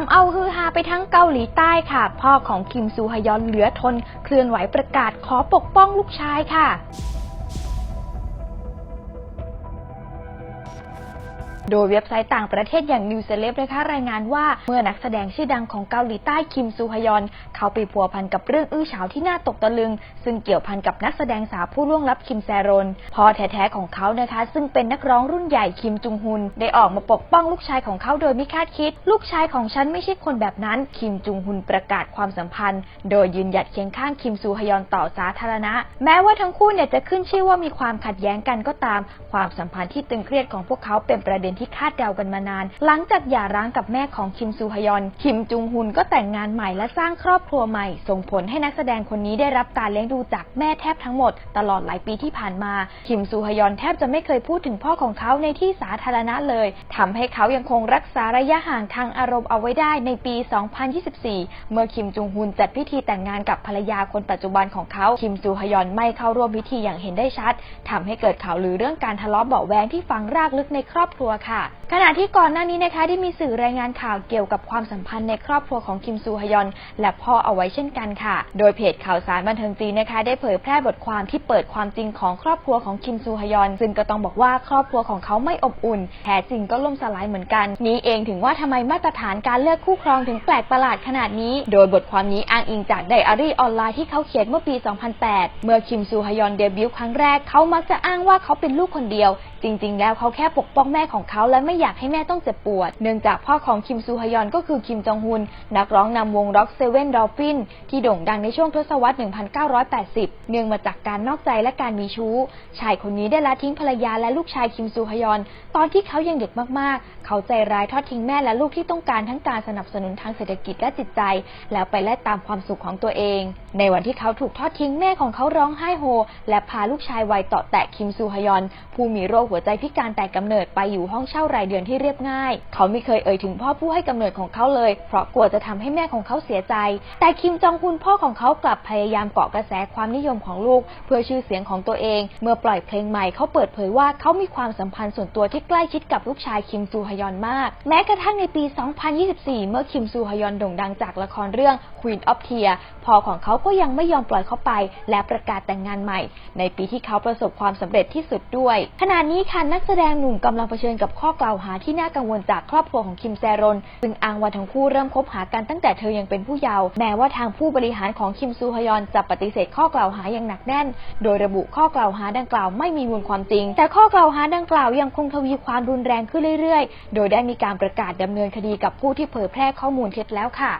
ำเอาฮือฮาไปทั้งเกาหลีใต้ค่ะ พ่อของคิมซูฮยอนเหลือทนเคลื่อนไหวประกาศขอปกป้องลูกชายค่ะ โดยเว็บไซต์ต่างประเทศอย่าง New Celeb นะคะรายงานว่าเมื่อนักแสดงชื่อดังของเกาหลีใต้คิมซูฮยอน เขาไปพัวพันกับเรื่องอื้อฉาวที่น่าตกตะลึง ซึ่งเกี่ยวพันกับนักแสดงสาวผู้ล่วงลับคิมแซรนพ่อแท้ๆของเขานะคะ ซึ่งเป็นนักร้องรุ่นใหญ่คิมจุงฮุนได้ออกมาปกป้องลูกชายของเขาโดยไม่คาดคิด ลูกชายของฉันไม่ใช่คนแบบนั้นคิมจุงฮุนประกาศความสัมพันธ์ โดยยืนหยัดเคียงข้างคิมซูฮยอนต่อสาธารณะ แม้ว่าทั้งคู่เนี่ยจะขึ้นชื่อว่ามีความขัดแย้งกันก็ตาม ความสัมพันธ์ที่ตึงเครียดของพวกเขาเป็นประเด็นที่คาดเดากันมานาน หลังจากหย่าร้างกับแม่ของคิมซูฮยอน คิมจุงฮุนก็แต่งงานใหม่และสร้างครอบครัวใหม่ ส่งผลให้นักแสดงคนนี้ได้รับการเลี้ยงดูจากแม่แทบทั้งหมด ตลอดหลายปีที่ผ่านมา คิมซูฮยอนแทบจะไม่เคยพูดถึงพ่อของเขาในที่สาธารณะเลยทำให้เขายังคงรักษาระยะห่างทางอารมณ์เอาไว้ได้ในปี 2024 เมื่อคิมจุงฮุนจัดพิธีแต่งงานกับภรรยาคนปัจจุบันของเขา คิมซูฮยอนไม่เข้าร่วมพิธีอย่างเห็นได้ชัดทำให้เกิดข่าวลือเรื่องการทะเลาะเบาแวงที่ฝังรากลึกในครอบครัวค่ะ ขณะที่ก่อนหน้านี้นะคะได้มีสื่อรายงานข่าวเกี่ยวกับความสัมพันธ์ในครอบครัวของคิมซูฮยอน และพ่อเอาไว้เช่นกันค่ะ โดยเพจข่าวสารบันเทิงจีนนะคะ ได้เผยแพร่บทความที่เปิดความจริงของครอบครัวของคิมซูฮยอน ซึ่งก็ต้องบอกว่าครอบครัวของเขาไม่อบอุ่นแท้จริงก็ล่มสลายเหมือนกัน นี้เองถึงว่าทำไมมาตรฐานการเลือกคู่ครองถึงแปลกประหลาดขนาดนี้ โดยบทความนี้อ้างอิงจากไดอารี่ออนไลน์ที่เขาเขียนเมื่อปี 2008 เมื่อคิมซูฮยอนเดบิวต์ครั้งแรกเขามักจะอ้างว่าเขาเป็นลูกคนเดียว จริง ๆ แล้วเขาแค่ปกป้องแม่ของเขาและไม่อยากให้แม่ต้องเจ็บปวด เนื่องจากพ่อของคิมซูฮยอนก็คือคิมจองฮุน นักร้องนำวงร็อกเซเว่นดอลฟินที่โด่งดังในช่วงทศวรรษ 1980 เนื่องมาจากการนอกใจและการมีชู้ ชายคนนี้ได้ละทิ้งภรรยาและลูกชายคิมซูฮยอน ตอนที่เขายังเด็กมากๆ เขาใจร้ายทอดทิ้งแม่และลูกที่ต้องการทั้งการสนับสนุนทางเศรษฐกิจและจิตใจ แล้วไปไล่ตามความสุขของตัวเอง ในวันที่เขาถูกทอดทิ้งแม่ของเขาร้องไห้โฮ และพาลูกชายวัยเตาะแตะคิมซูฮยอน ผู้มีโรคหัวใจพิการแต่กำเนิดไปอยู่ห้องเช่ารายเดือนที่เรียบง่าย เขาไม่เคยเอ่ยถึงพ่อผู้ให้กำเนิดของเขาเลย เพราะกลัวจะทำให้แม่ของเขาเสียใจ แต่คิมจองฮุนพ่อของเขากลับพยายามเกาะกระแสความนิยมของลูก เพื่อชื่อเสียงของตัวเอง เมื่อปล่อยเพลงใหม่เขาเปิดเผยว่าเขามีความสัมพันธ์ส่วนตัวที่ใกล้ชิดกับลูกชายคิมซูฮยอนมาก แม้กระทั่งในปี 2024 เมื่อคิมซูฮยอนโด่งดังจากละครเรื่อง Queen of Tears พ่อของเขาก็ยังไม่ยอมปล่อยเขาไป และประกาศแต่งงานใหม่ ในปีที่เขาประสบความสำเร็จที่สุดด้วยขณะนี้ค่ะนักแสดงหนุ่มกำลังเผชิญกับข้อกล่าวหาที่น่ากังวลจากครอบครัวของคิมแซรอนซึ่งอ้างว่าทั้งคู่เริ่มคบหากันตั้งแต่เธอยังเป็นผู้เยาว์แม้ว่าทางผู้บริหารของคิมซูฮยอนจะปฏิเสธข้อกล่าวหาอย่างหนักแน่น โดยระบุข้อกล่าวหาดังกล่าวไม่มีมูลความจริง แต่ข้อกล่าวหาดังกล่าวยังคงทวีความรุนแรงขึ้นเรื่อยๆ โดยได้มีการประกาศดำเนินคดีกับผู้ที่เผยแพร่ข้อมูลเท็จแล้วค่ะ